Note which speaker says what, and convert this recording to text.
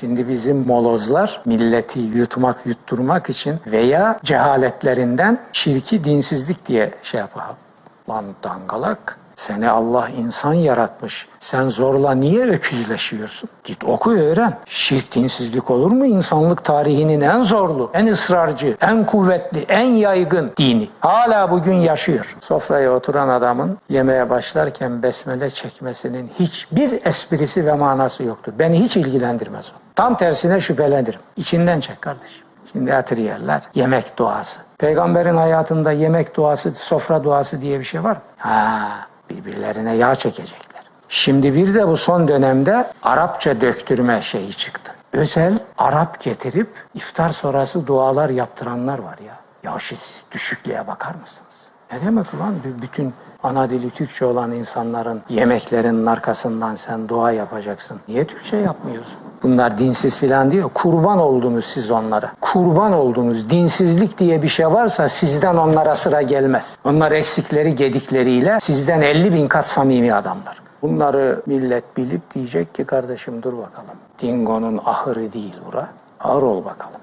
Speaker 1: Şimdi bizim molozlar milleti yutmak yutturmak için veya cehaletlerinden şirki dinsizlik diye şey yapar. Lan dangalak seni Allah insan yaratmış. Sen zorla niye öküzleşiyorsun? Git oku öğren. Şirk dinsizlik olur mu? İnsanlık tarihinin en zorlu, en ısrarcı, en kuvvetli, en yaygın dini. Hala bugün yaşıyor. Sofraya oturan adamın yemeğe başlarken besmele çekmesinin hiçbir esprisi ve manası yoktur. Beni hiç ilgilendirmez o. Tam tersine şüphelenirim. İçinden çek kardeşim. Şimdi hatır. Yemek duası. Peygamberin hayatında yemek duası, sofra duası diye bir şey var mı? Ha, birbirlerine yağ çekecekler. Şimdi bir de bu son dönemde Arapça döktürme şeyi çıktı. Özel Arap getirip iftar sonrası dualar yaptıranlar var ya. Ya siz düşüklüğe bakar mısınız? Ne demek ulan bütün ana dili Türkçe olan insanların yemeklerinin arkasından sen dua yapacaksın. Niye Türkçe yapmıyorsun? Bunlar dinsiz filan diyor. Kurban oldunuz siz onlara. Kurban oldunuz. Dinsizlik diye bir şey varsa sizden onlara sıra gelmez. Onlar eksikleri gedikleriyle sizden 50 bin kat samimi adamlar. Bunları millet bilip diyecek ki kardeşim dur bakalım. Dingo'nun ahırı değil bura. Ağır ol bakalım.